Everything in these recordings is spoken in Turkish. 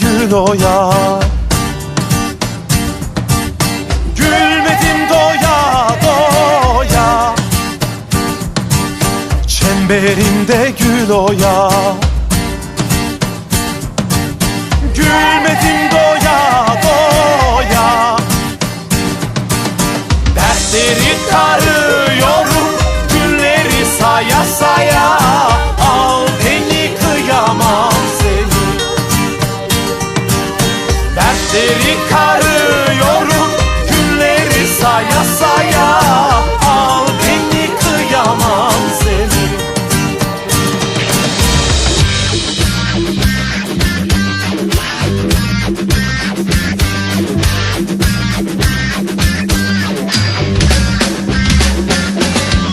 gül oya Gülmedim doya doya. Çemberinde gül oya Dertleri karıyorum Günleri saya saya. Al beni kıyamam seni.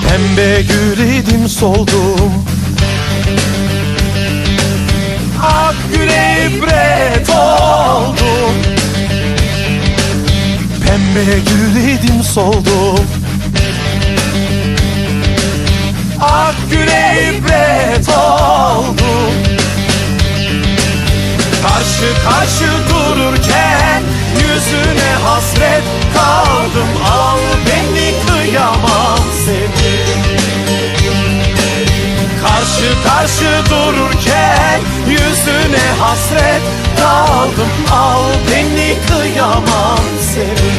Pembe gül idim soldum Pembe gül idim soldum. Ak güle ibret oldum. Karşı karşı dururken Yüzüne hasret kaldım. Al beni kıyamam seni. Karşı karşı dururken Yüzüne hasret kaldım. Al beni kıyamam seni